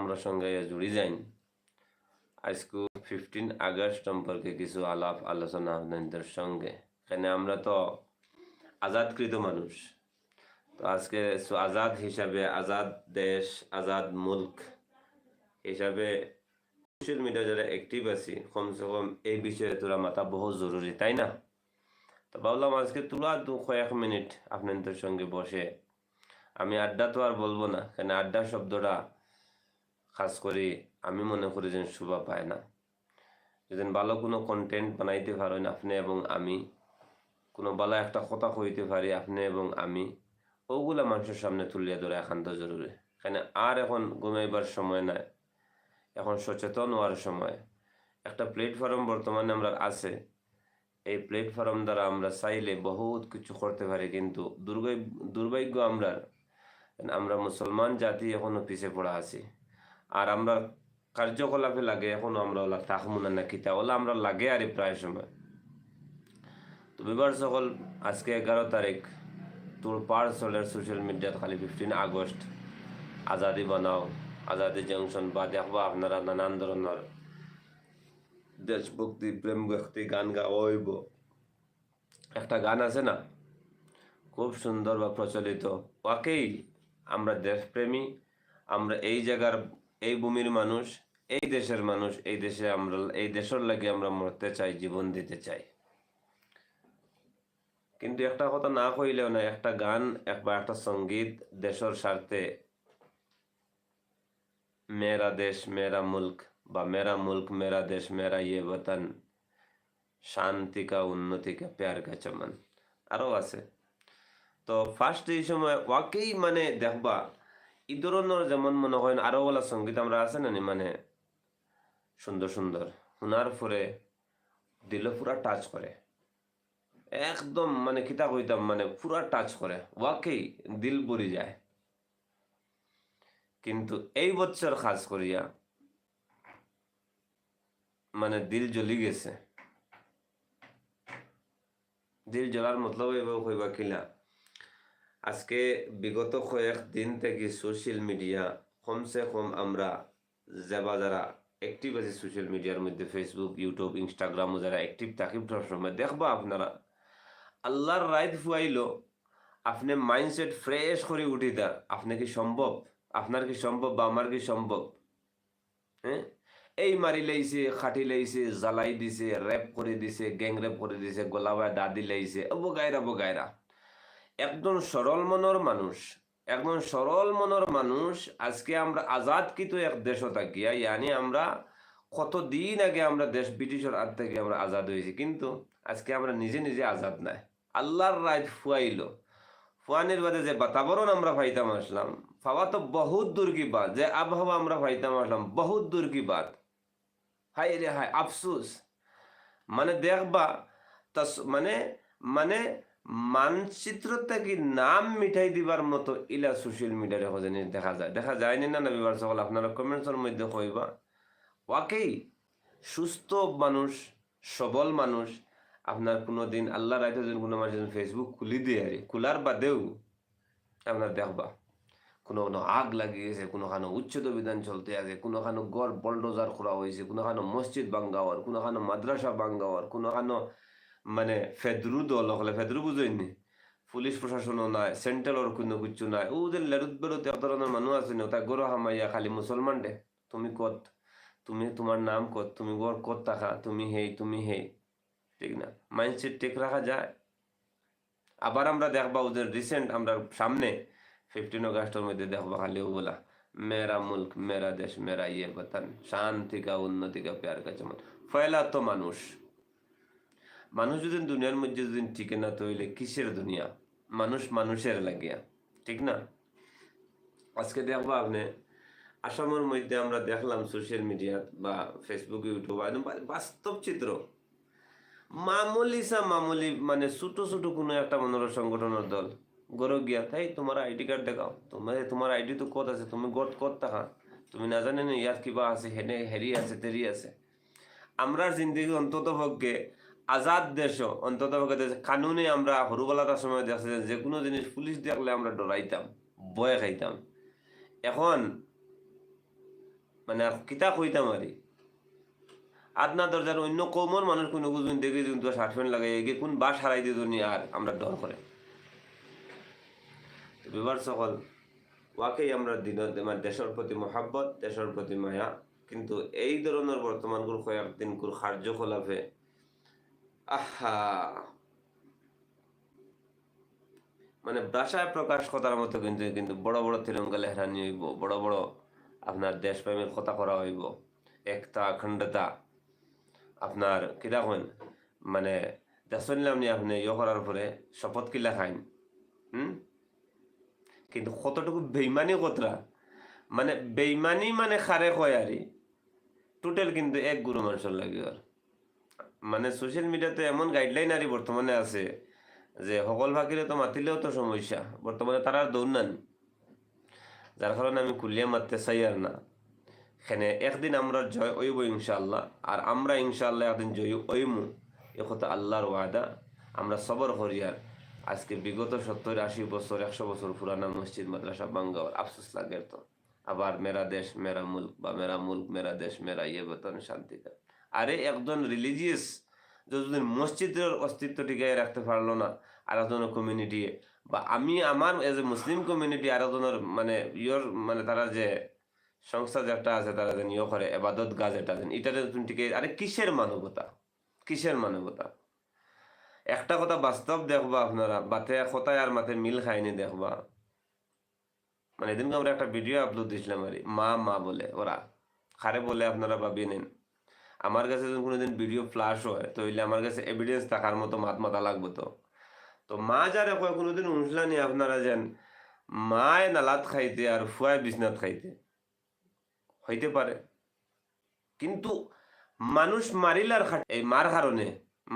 আমরা সঙ্গে জুড়ি যাই। আজকে ফিফটিন আগস্ট সম্পর্কে কিছু আলাপ আলোচনা আপনাদের সঙ্গে। এখানে আমরা তো আজাদকৃত মানুষ। তো আজকে আজাদ হিসাবে আজাদ দেশ, আজাদ মুল্ক হিসাবে সোশ্যাল মিডিয়া যারা অ্যাক্টিভ আছি, কমসে কম এই বিষয়ে তোরা মাথা বহু জরুরি, তাই না? তো ভাবলাম আজকে তোলা দু কয়েক মিনিট আপনাদের সঙ্গে বসে। আমি আড্ডা তো আর বলব না, কেন আড্ডা শব্দটা খাস করে আমি মনে করি যে শোভা পায় না। যদি ভালো কোনো কন্টেন্ট বানাইতে পারেন আপনি এবং আমি, কোনো ভালো একটা কথা কইতে পারি আপনি এবং আমি, ওগুলা মানুষের সামনে তুলিয়া ধরে একান্ত জরুরি। কেন আর এখন ঘুমাইবার সময় নাই, এখন সচেতন হওয়ার সময়। একটা প্ল্যাটফর্ম বর্তমানে আমরা আছে, এই প্ল্যাটফর্ম দ্বারা আমরা চাইলে বহুত কিছু করতে পারি কিন্তু দুর্ভাগ্য দুর্ভাগ্য আমরা আমরা মুসলমান জাতি এখনও পিছিয়ে পড়া আছি। আর আমরা কার্যকলাপে লাগে, এখনও আমরা ওলা তাহমুনা না কিতা ওলা আমরা লাগে আর প্রায় সময়। তো বিবার সকল, আজকে এগারো তারিখ, তোর পার চলের সোশ্যাল মিডিয়াত খালি ফিফটিন আগস্ট। আজাদি বানাও, আজাদি জংশন বা দেখব আপনারা নানান ধরনের দেশভক্তি, প্রেম ভক্তি, গান গাওয়া হইব। একটা গান আছে না? খুব সুন্দর বা প্রচলিত। ওকেই আমরা দেশপ্রেমী, আমরা এই জায়গার এই ভূমির মানুষ, এই দেশের মানুষ, এই দেশে আমরা, এই দেশের লাগে আমরা মরতে চাই, জীবন দিতে চাই। কিন্তু একটা কথা না কইলেও না, একটা গান বা একটা সংগীত দেশের স্বার্থে মেরা দেশ মেরা মুল্ক বা মেরা মুল্ক মেরা দেশ মেরা ইয়ে বতন শান্তি কা উন্নতি কা প্যার কা চমন। আরও আছে। তো ফার্স্ট এই সময় ওয়াকেই মানে দেখবা এই ধরনের যেমন মনে হয় আরও বলা সংগীত আমরা আছে না মানে সুন্দর সুন্দর। শোনার পরে দিল পুরা টাচ করে। একদম মানে কিতা কইতাম মানে পুরা টাচ করে। ওয়াকেই দিল পড়ি যায়। কিন্তু এই বছর খাস করিয়া মানে দিল জ্বলি গেছে। দিল জ্বলার মতলব এবার কইবা কিলা আজকে বিগত কয়েক দিন থেকে সোশ্যাল মিডিয়া কমসে কম আমরা যাবা যারা অ্যাক্টিভ আছে সোশ্যাল মিডিয়ার মধ্যে ফেসবুক ইউটিউব ইনস্টাগ্রামও যারা অ্যাক্টিভ থাকি সময় দেখবা আপনারা। আল্লাহর রাইত ফুয়াইলো, আপনি মাইন্ডসেট ফ্রেশ করে উঠি দা আপনি কি সম্ভব? আপনার কি সম্ভব বা আমার কি সম্ভব? হ্যাঁ? এই মারি লাইছে, খাটি লাইছে, জ্বালাই দিছে র্যাপ করে দিছে গ্যাং র্যাপ করে দিছে গোলাবায় দাদি লাইছে অবো গায়রা বো গায়রা একজন সরল মনের মানুষ, একজন সরল মনের মানুষ আজকে আমরা আজাদ কিন্তু এক দেশ থাকিয়া ইয়ানি আমরা কতদিন আগে আমরা দেশ ব্রিটিশের হাত থেকে আমরা আজাদ হয়েছি, কিন্তু আজকে আমরা নিজে নিজে আজাদ নাই। আল্লাহর রাজ ফুয়াইলো। ফুয়ানির বাদে যে বাতাবরণ আমরা পাইতাম আসলাম, পাওয়া তো বহুত দূর কি বাত, যে আবহাওয়া আমরা পাইতাম আসলাম, বহুত দূর কি বাত। হাই রে হাই আফসুস। মানে দেখবা, তাস মানে মানে মানচিত্র থেকে নাম মিঠাই দিবার মতো ইলা সোশ্যাল মিডিয়ারে হজেনি দেখা যায়। দেখা যায় না না বিবার সকল আপনারা কমেন্টসের মধ্যে কইবা, ওয়াকেই, সুস্থ মানুষ, সবল মানুষ, আপনার কোনো দিন আল্লাহ রাইতে যদি কোনো মানুষ ফেসবুক খুলি দিয়ে আরে, খোলার বাদেও আপনার দেখবা কোনো কোনো আগ লাগিয়েছে, কোনোখানো উচ্ছেদ অভিযান চলতে আছে, কোনোখানো গড় বলডোজার করা হয়েছে কোনোখানো মসজিদ বাঙ্গাওয়ার কোনোখানো মাদ্রাসা বাঙ্গাওয়ার কোনোখানো মানে ফেদরু দল হলে ফেদরু বুঝেননি পুলিশ প্রশাসনও নাই সেন্ট্রালর কোনো কিছু নাই। ও যে লেরুত বেরোতে এত ধরনের মানুষ আছে না তা গরো হামাইয়া খালি মুসলমান দে তুমি কত? তুমি তোমার নাম কত? তুমি গড় কত থাকা তুমি হেই তুমি হেই। ঠিক না? মাইন্ডসেট ঠিক রাখা যায়। আবার আমরা দেখবা ওদের রিসেন্ট আমরা সামনে ফিফটিন অগাস্টের মধ্যে দেখবা খালি ওগুলা। মেরা মুল্ক, মেরা দেশ, মেরা ইয়ে বতান। শান্তি কা, উন্নতি কা, প্যার কা চমন তো মানুষ। মানুষ যদি দুনিয়ার মধ্যে যদি টিকে না তৈলে কিসের দুনিয়া? মানুষ মানুষের লাগিয়া, ঠিক না? আজকে দেখবা আপনি, আসামের মধ্যে আমরা দেখলাম সোশ্যাল মিডিয়া বা ফেসবুক ইউটিউব বাস্তব চিত্র। মামুলি সা মামুলি মানে ছোট ছোট কোনো একটা মনোর সংগঠনের দল। গরো গিয়া তাই তোমার আইডি কার্ড দেখাও। তোমার তোমার আইডি তো কত আছে? তুমি গত কত টাকা তুমি না জানে না ইয়াত কিবা আছে, হেনে হেরি আছে তেরি আছে। আমরা জিন্দগি অন্তত পক্ষে আজাদ দেশ অন্তত কানুনে আমরা সৰুবেলাটার সময় দেখছে যে যে কোনো জিনিস পুলিশ দেখলে আমরা ডরাইতাম ভয় খাইতাম। এখন মানে কিতা কইতাম আরি? আদনা দরজার অন্য কৌমর মানুষ কোনো বুঝুন দেখি কিন্তু শার্ট প্যান্ট লাগাই এগিয়ে কোন বাস হারাই দিয়ে আর আমরা ডর করে। বিবার সকল, ওয়াকেই আমরা দিন মানে দেশের প্রতি মহাব্বত, দেশের প্রতি মায়া, কিন্তু এই ধরনের বর্তমানগুলো কয়েকদিনগুলো কার্যকলাপে আহা। মানে ভাষায় প্রকাশ করার মতো কিন্তু কিন্তু বড় বড় তিরঙ্গা লেহরানি হইব, বড় বড় আপনার দেশপ্রেমের কথা করা হইব, একতা, অখণ্ডতা। আপনার কিতা কইন মানে শুনলাম নি আপনি ইয়ে করার পরে শপথ কিলা খাইন, হুম? কিন্তু কতটুকু বেইমানি কতরা মানে বেইমানি মানে খারে কয় আরি? টোটাল কিন্তু এক গুরু মানুষের লাগে আর। মানে সোশ্যাল মিডিয়াতে এমন গাইডলাইন আরি বর্তমানে আছে যে সকল ভাগিরে তো মাতিলেও তো সমস্যা। বর্তমানে তারা দৌড় নান যার কারণে আমি কুলিয়া মারতে চাই আর না। এখানে একদিন আমরা জয় ওইব ইনশাআল্লাহ, আর আমরা ইনশাআল্লাহ একদিন জয় ওইমু এ কথা আল্লাহর ওয়াদা। আমরা সবর করি আর আজকে বিগত সত্তর আশি বছর, একশো বছর পুরানা মসজিদ, মাদ্রাসা বাঙ্গাওয়ার আফসোস লাগে তো। আবার মেরা দেশ, মেরা মুল্ক বা মেরা মুল্ক, মেরা দেশ, মেরা ইয়ে বেতন শান্তিকা আরে একজন রিলিজিয়াস যদি মসজিদের অস্তিত্ব টিকায় রাখতে পারল না আর একজনের কমিউনিটি বা আমি আমার এজ এ মুসলিম কমিউনিটি আর একজনের মানে ইয়র মানে তারা যে সংস্থা যে একটা আছে তারা যেন ইয়ে করে, এবাদত গাছ এটা যেন এটাতে তুমি টিকে আরে কিসের মানবতা? কিসের মানবতা? একটা কথা বাস্তব দেখবা আপনারা, বাতে কোথায় আর মাতে মিল খায়নি দেখবা। মানে এদিনকে আমরা একটা ভিডিও আপলোড দিয়েছিলাম আর মা মা বলে, ওরা, খারে বলে আপনারা ভাবিয়ে নেন। আমার কাছে যখন কোনোদিন ভিডিও ফ্লাশ হয় তো হইলে আমার কাছে এভিডেন্স থাকার মতো মাত মাথা লাগবে তো। তো মা যারে কয় কোনোদিন উনসলানি আপনারা যেন, মায় নালাত খাইতে আর ফুয়ায় বিছনাত খাইতে। হইতে পারে। কিন্তু মানুষ মারিলার এই মার কারণে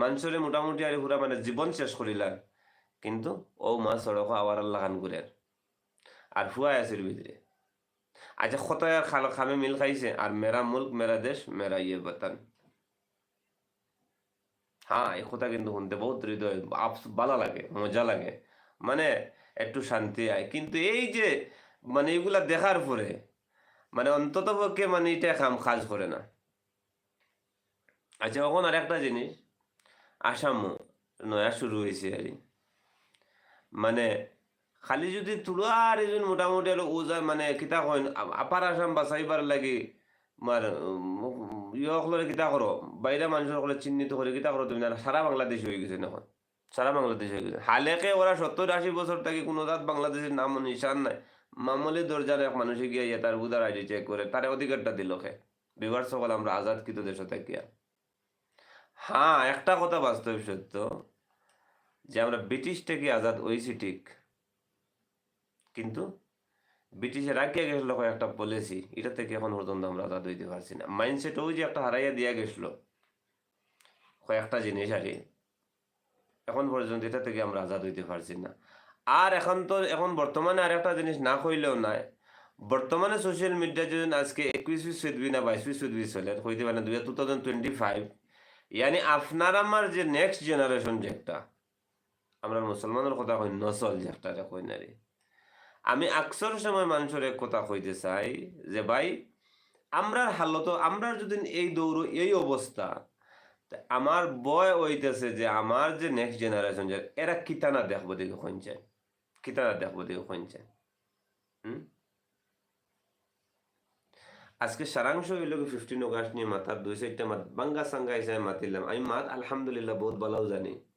মানুষের মোটামুটি আর পুরা মানে জীবন শেষ করিলার। কিন্তু ও মা সড়ক আবার আল্লাহ খান করে আর ফুয়া আসির ভিতরে। আচ্ছা কত আর খাল খামে মিল খাইছে? আর মেরা মুল্ক, মেরা দেশ, মেরা ইয়ে বতান। হ্যাঁ এই কথা কিন্তু শুনতে বহুত হৃদয় ভালো লাগে, মজা লাগে। মানে একটু শান্তি আয়। কিন্তু এই যে মানে এগুলা দেখার পরে মানে অন্তত পক্ষে মানে এটা কাম কাজ করে না। আচ্ছা এখন আর একটা জিনিস। আসামও নয়া শুরু হয়েছে আর মানে খালি যদি তুলো আর এজন মোটামুটি হলো ওজা মানে কিতা আ- আপার আসাম বাঁচাইবার লাগি মার ইয়ে কিতা করো বাইরে মানুষের চিহ্নিত করে কিতা করো তুমি সারা বাংলাদেশ হয়ে গেছে এখন সারা বাংলাদেশ হয়ে গেছে। হালেকে ওরা সত্তর আশি বছর থেকে কোনো তাত বাংলাদেশের নাম নিশান নাই। মামুলি দরজার এক মানুষে গিয়ে ইয়ে তার বুধার আইডি চেক করে তার অধিকারটা দিল কে বিবার সকল আমরা আজাদ কৃত দেশ থাকিয়া হ্যাঁ একটা কথা বাস্তব সত্য, যে আমরা ব্রিটিশ থেকে আজাদ হয়েছি ঠিক? কিন্তু ব্রিটিশের রাখিয়া গেছিল একটা পলিসি এটা থেকে এখন পর্যন্ত আমরা আজাদ হইতে পারছি না। মাইন্ডসেট ওই যে একটা হারাইয়া দিয়া গেছিল কয়েকটা জিনিস আর এখন পর্যন্ত এটা থেকে আমরা আজাদ হইতে পারছি না। আর এখন তো, এখন বর্তমানে আর একটা জিনিস না কইলেও নাই, বর্তমানে সোশ্যাল মিডিয়া যদি আজকে একুশবি চুদবি না বাইশবি চুদবি চলে কইতে পারেন দুই টু থাউজেন্ড টোয়েন্টি ফাইভ ইয়ানি আপনার আমার যে নেক্সট জেনারেশন যে একটা, আমরা মুসলমানের কথা কই নসল যে একটা না আমি আকসর সময় মানুষের এক কথা কইতে চাই যে, ভাই, আমরার হালত, আমরার যদি এই দৌড়, এই অবস্থা আমার বয় হইতেছে যে, আমার যে নেক্সট জেনারেশন যে, এরা কিতানা দেখব দেখে কইছে কিতানা দেখব দেখে হুম? আজকে সারাংশ হইল ফিফটিন অগাস্ট নিয়ে মাথার দুই সাইডটা মাত বাঙ্গা সাঙ্গা হিসাবে মাতিলাম। আমি মাত আলহামদুলিল্লাহ, বহুত ভালোও জানি।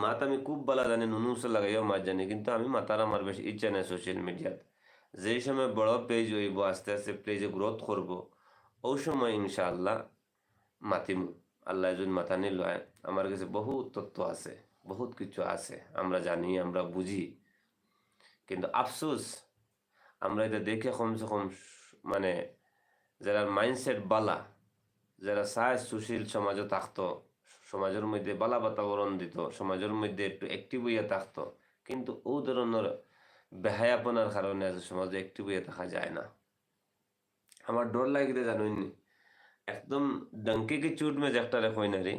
মাত আমি খুব ভালো জানি নুনুসে লাগাইও মাত জানি, কিন্তু আমি মাতার আমার বেশি ইচ্ছা নেই সোশ্যাল মিডিয়াত যেই সময় বড় পেজ হইব, আস্তে আস্তে পেজে গ্রোথ করব, ওই সময় ইনশাআল্লাহ মাতিমু আল্লাহ যদি মাথা নিল। আমার কাছে বহুত তত্ত্ব আছে, বহুত কিছু আছে, আমরা জানি, আমরা বুঝি। কিন্তু আফসোস, আমরা এটা দেখে কমসে কম মানে যারা মাইন্ডসেট বালা, যারা চায় সুশীল সমাজও থাকতো সমাজের মধ্যে বালা বাতাবরণ দিত, সমাজের মধ্যে একটু অ্যাক্টিভ হইয়া থাকতো। কিন্তু ও ধরনের বেহায়াপনার কারণে আজ সমাজে অ্যাক্টিভ হইয়া থাকা যায় না। আমার ডর লাগিতে জানুন, একদম ডঙ্কি কি চুট মে একটা রেখই না রে?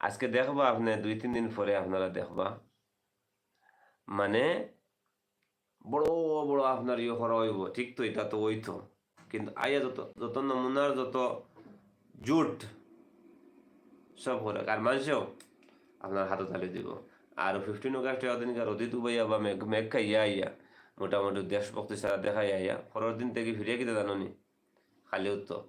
আজকে দেখবা আপনি, দুই তিন দিন পরে আপনারা দেখবা। মানে বড় বড় আপনার ইয়ে করা হইব, ঠিক তো, এটা তো ওই তো। কিন্তু আইয়া যত যত নমুনার যত জুট সব করে আর মানুষেও আপনার হাতে তালি দিব। আর ফিফটিন অগাস্টে ওদিনকার অদিত উবাইয়া বা মেঘ মেঘ খাইয়া আইয়া, মোটামুটি দেশভক্তি সারা দেখাই আইয়া, পরের দিন থেকে ফিরে কিতে জানি খালি উত্তর।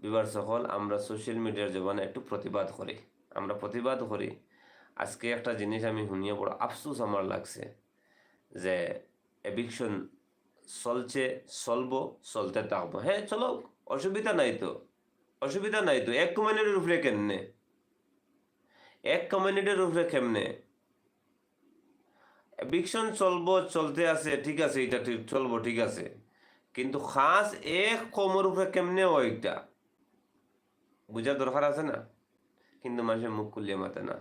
বিবার সকল আমরা সোশ্যাল মিডিয়ার জবানে একটু প্রতিবাদ করি। আমরা প্রতিবাদ করি। আজকে একটা জিনিস আমি শুনিয়ে বড় আফসোস আমার লাগছে যে এভিকশন চলছে, চলবো, চলতে থাকব। হ্যাঁ চলো অসুবিধা নাই তো। অসুবিধা নাই তো, এক কমিউনিটির উপরে কেমনে? এক কমিউনিটির উপরে কেমনে? এভিকশন চলবো, চলতে আছে, ঠিক আছে, এটা ঠিক, চলবো, ঠিক আছে। কিন্তু খাস এক কমর উপরে কেমনে হয় এটা? বুঝার দরকার আছে না? কিন্তু মানুষের মুখ খুলিয়ে মাতে না।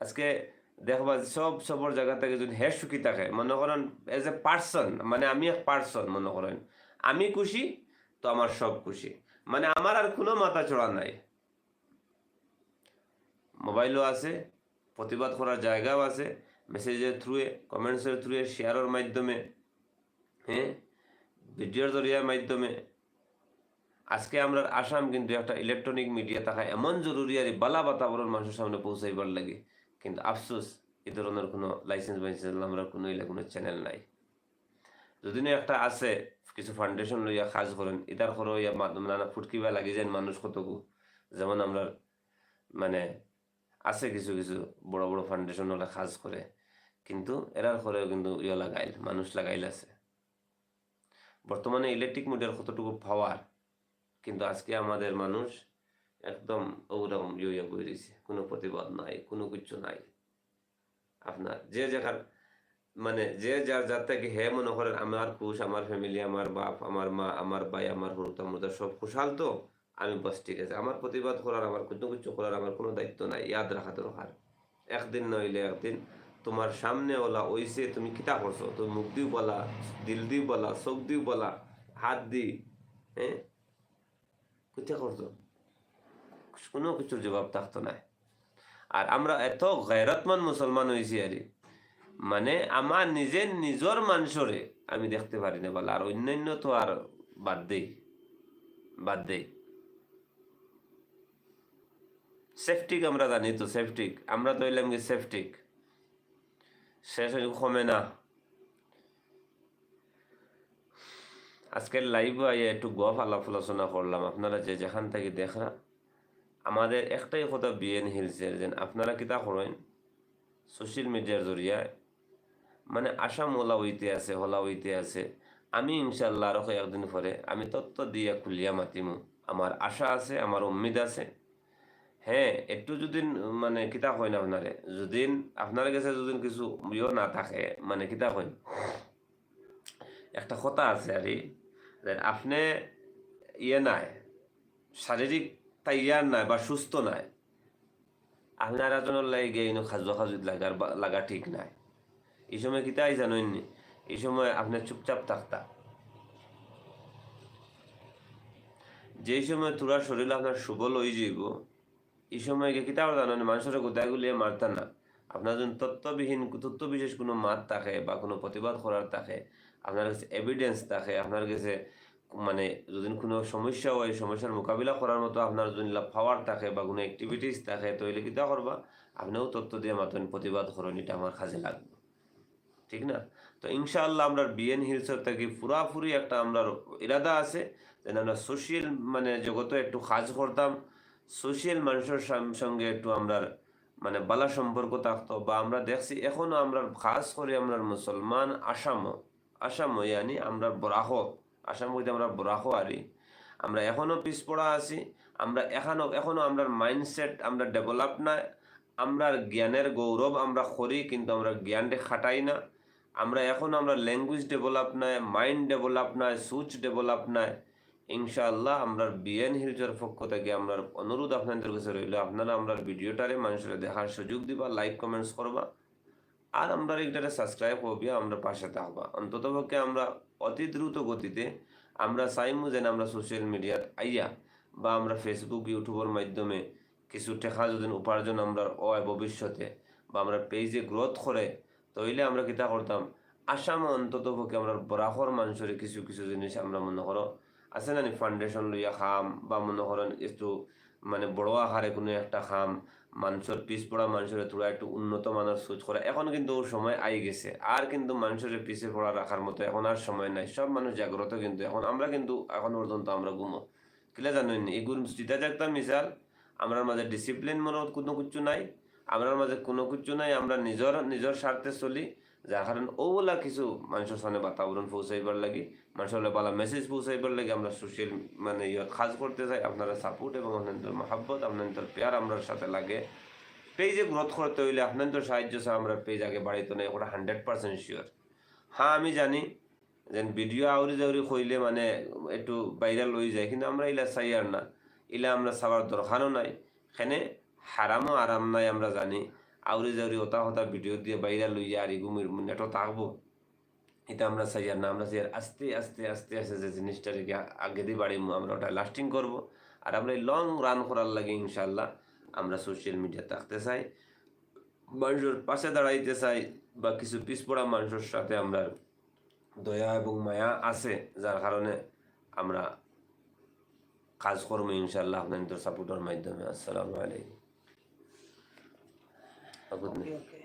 আজকে দেখবা সব সবর জায়গা থেকে যদি হে সুখী থাকে, মনে করেন এজ এ পার্সন মানে আমি এক পার্সন মনে করেন। আমি খুশি তো আমার সব খুশি। মানে আমার আর কোনো মাথা চড়া নাই। মোবাইলও আছে, প্রতিবাদ করার জায়গাও আছে মেসেজের থ্রুয়ে কমেন্টসের থ্রুয়ে শেয়ারের মাধ্যমে হ্যাঁ? ভিডিওর জরিয়ার মাধ্যমে। আজকে আমরা আসাম কিন্তু একটা ইলেকট্রনিক মিডিয়া থাকা এমন জরুরি আর বালা বাতাবরণ মানুষের সামনে পৌঁছাইবার লাগে, কিন্তু আফসোস, এ ধরনের কোনো লাইসেন্স বাইসেন্স আমরা কোনো কোনো চ্যানেল নাই। যদি একটা আছে কিছু ফাউন্ডেশন লইয়া কাজ করেন। ইতার করে ইয়া নানা ফুটকিবা লাগি যায় মানুষ কতকু। যেমন আমরা মানে আছে কিছু কিছু বড় বড় ফাউন্ডেশন ওলা কাজ করে। কিন্তু এরার করেও কিন্তু ইয়া লাগাইল, মানুষ লাগাইল আছে। বর্তমানে ইলেকট্রিক মিডিয়ার কতটুকু পাওয়ার কিন্তু আজকে আমাদের মানুষ একদম ওরকম ইয়ে বই রয়েছে কোনো প্রতিবাদ নাই, কোনো কিছু নাই। আপনার যে জায়গার মানে যে যার যার থেকে হে মনে করেন আমার খুশ আমার ফ্যামিলি আমার বাপ, আমার মা, আমার ভাই, আমার মুরতা সব খুশাল তো, আমি বাস ঠিক আছে। আমার প্রতিবাদ করার, আমার কোনো কিছু করার আমার কোনো দায়িত্ব নাই, ইয়াদ রাখা দরকার। একদিন নইলে একদিন তোমার সামনে ওলা ওইসে তুমি কিতা করছ? তুমি মুখ দিও বলা, দিল দিও বলা, চোখ দিও বলা, হাত দি হ্যাঁ কিতা করছ? কোনো কিছুর জবাব থাকতো না আর আমরা এত গায়রতমান মুসলমান হয়েছি আর। মানে আমার নিজের নিজের মানুষরে আমি দেখতে পারি না বলে, আর অন্যান্য তো আর বাদ দেই বাদ দেই। সেফটিক আমরা জানি তো সেফটিক আমরা তো এলাম কি সেফটিক শেষ কমে না। আজকের লাইভ আইয়া একটু গপ আলাপ আলোচনা করলাম। আপনারা যে যেখান থেকে দেখা, আমাদের একটাই কথা বিএন হিলসের যে আপনারা কিতা করেন সোশ্যাল মিডিয়ার জরিয়ায় মানে আসাম ওলা হইতে আছে, হলা হইতে আছে। আমি ইনশাল্লাহ আরও একদিন পরে আমি তত্ত্ব দিয়া খুলিয়া মাতিমু। আমার আশা আছে, আমার উম্মিদ আছে। হ্যাঁ একটু যদি মানে কিতা হয় না আপনারে যদি আপনার কাছে যদি কিছু ইয়ে না থাকে মানে কিতা হয়। একটা কথা আছে আর আপনি ইয়ে নাই, শারীরিক তাই ইয়ার নাই বা সুস্থ নাই, আপনার এজনের লাগে গিয়ে খাজুয়া খাজুত লাগার লাগা ঠিক নাই। এই সময় কিতা আই জানেন? এই সময় আপনার চুপচাপ থাকতা। যেই সময় তোরা শরীর আপনার সুবল হয়ে যাইব, এই সময় গিয়ে কিতা জানেন? মানুষের গোদায় গুলিয়ে মারতা না। আপনার যদি তত্ত্ববিহীন তথ্য বিশেষ কোনো মাত থাকে বা কোনো প্রতিবাদ করার থাকে, আপনার কাছে এভিডেন্স থাকে, আপনার কাছে মানে যদি কোনো সমস্যা হয়, সমস্যার মোকাবিলা করার মতো আপনার যদি পাওয়ার থাকে বা কোনো অ্যাক্টিভিটিস থাকে তো তাহলে কিতা করবা? আপনিও তথ্য দিয়ে মাতেন, প্রতিবাদ করেন, এটা আমার কাজে লাগবে। ঠিক না? তো ইনশাআল্লাহ আমরা বিএন হিলসের থেকে পুরাপুরি একটা আমরা ইরাদা আছে। যেন আমরা সোশিয়াল মানে জগতে একটু কাজ করতাম। সোশিয়াল মানুষের সঙ্গে একটু আমরা মানে বালা সম্পর্ক থাকতো বা আমরা দেখছি এখনও আমরা খাস করে আমরা মুসলমান আসাম আসাম ইয়ানি আমরা বরাহ, আসাম হইতে আমরা বরাহ আরি আমরা এখনও পিছপড়া আছি। আমরা এখনও এখনও আমরা মাইন্ডসেট আমরা ডেভেলপ না আমরা জ্ঞানের গৌরব আমরা করি, কিন্তু আমরা জ্ঞানটা খাটাই না। আমরা এখন আমরা ল্যাঙ্গুয়েজ ডেভেলপ নাই মাইন্ড ডেভেলপ নাই সুচ ডেভেলপ নাই। ইনশাআল্লাহ আমরা বিএন হিলসের পক্ষ থেকে আমরা অনুরোধ আপনাদের কাছে রইল, আপনারা আমরা ভিডিওটারে মানুষের দেখার সুযোগ দিবা লাইক কমেন্টস করবা, আর আমরা এটারে সাবস্ক্রাইব করবিয়া আমরা পাশে থাকবা। অন্ততপক্ষে আমরা অতি দ্রুত গতিতে আমরা চাইমু যেন আমরা সোশ্যাল মিডিয়াত আইয়া বা আমরা ফেসবুক ইউটিউবের মাধ্যমে কিছু টেকা যদি উপার্জন আমরা হয় ভবিষ্যতে বা আমরা পেজে গ্রোথ করে তইলে আমরা কিতা করতাম? আসাম অন্তত পক্ষে আমরা বরাহর মানুষের কিছু কিছু জিনিস আমরা মনে করো, আছে না ফাউন্ডেশন লইয়া খাম, বা মনে করেন একটু মানে বড় আকারে কোনো একটা খাম মানুষের পিছ পড়া মানুষের তোরা একটু উন্নত মানের সোচ করা, এখন কিন্তু সময় আই গেছে। আর কিন্তু মানুষের পিছে পড়া রাখার মতো এখন আর সময় নাই। সব মানুষ জাগ্রত কিন্তু এখন, আমরা কিন্তু এখন পর্যন্ত আমরা ঘুমো। কিলা জানেন এগুলো যেটা যে একটা মিসাল আমরার মাঝে ডিসিপ্লিন মনে কোনো কিছু নাই। আমরার মাঝে কোনো কিছু নাই, আমরা নিজের নিজের স্বার্থে চলি। যার কারণ ওগুলা কিছু মানুষের সামনে বাতাবরণ পৌঁছাইবার লাগি। মানুষের বালা মেসেজ পৌঁছাইবার লাগে। আমরা সোশ্যাল মানে ইয়ে কাজ করতে চাই আপনারা সাপোর্ট এবং আপনাদের মহাব্বত, আপনাদের পেয়ার আমরার সাথে লাগে। পেজে গ্রোথ করতে হইলে আপনাদের সাহায্য ছাড়া আমরা পেজ আগে বাড়াইতে নাই, ওটা হান্ড্রেড পার্সেন্ট শিওর হ্যাঁ আমি জানি যেন ভিডিও আউরি জাউরি কইলে মানে একটু ভাইরাল হয়ে যায়, কিন্তু আমরা ইলা চাই আর না। ইলা আমরা চাওয়ার দরকারও নাই। সেনে হারামও আরাম নাই আমরা জানি। আউরি জাউরি হতা হতা ভিডিও দিয়ে ভাইরাল হইয়া আর ইগুমির নেটও থাকব। এটা আমরা চাই আর না, আমরা চাই আস্তে আস্তে আস্তে আস্তে যে জিনিসটাকে আগে দিয়ে বাড়িমু। আমরা ওটা লাস্টিং করব। আর আমরা এই লং রান করার লাগে ইনশাল্লাহ আমরা সোশ্যাল মিডিয়া থাকতে চাই। মানুষের পাশে দাঁড়াইতে চাই বা কিছু পিছপড়া মানুষের সাথে আমরা দয়া এবং মায়া আছে, যার কারণে আমরা কাজ করব ইনশাল্লাহ আপনাদের সাপোর্টের মাধ্যমে। আসসালামু আলাইকুম। 他不给。